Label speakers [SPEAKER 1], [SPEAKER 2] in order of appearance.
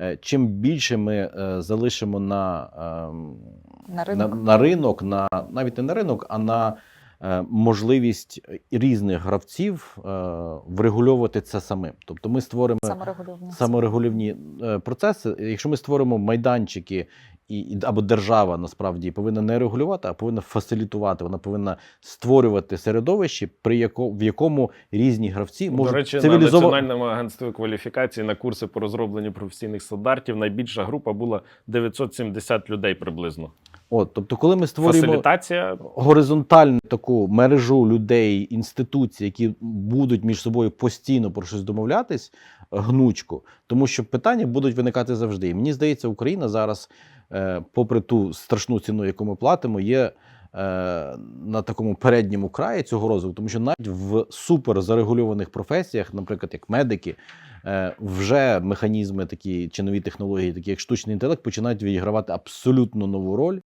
[SPEAKER 1] е, чим більше ми е, залишимо на, ем,
[SPEAKER 2] На
[SPEAKER 1] на,
[SPEAKER 2] ринок.
[SPEAKER 1] на ринок, на навіть не на ринок, а на е, можливість різних гравців врегульовувати це самим. Тобто ми створимо саморегулівні процеси. Якщо ми створимо майданчики, і, і або держава насправді повинна не регулювати, а повинна фасилітувати. Вона повинна створювати середовище, при яко, в якому різні гравці можуть
[SPEAKER 3] До речі,
[SPEAKER 1] цивілізово...
[SPEAKER 3] на Національному агентстві кваліфікації на курси по розробленню професійних стандартів найбільша група була 970 людей приблизно.
[SPEAKER 1] От, тобто, коли ми створюємо горизонтальну таку мережу людей, інституцій, які будуть між собою постійно про щось домовлятись, гнучко, тому що питання будуть виникати завжди. І мені здається, Україна зараз, е, попри ту страшну ціну, яку ми платимо, є е, на такому передньому краї цього розвитку, тому що навіть в супер зарегульованих професіях, наприклад, як медики, е, вже механізми такі чи нові технології, такі як штучний інтелект, починають відігравати абсолютно нову роль.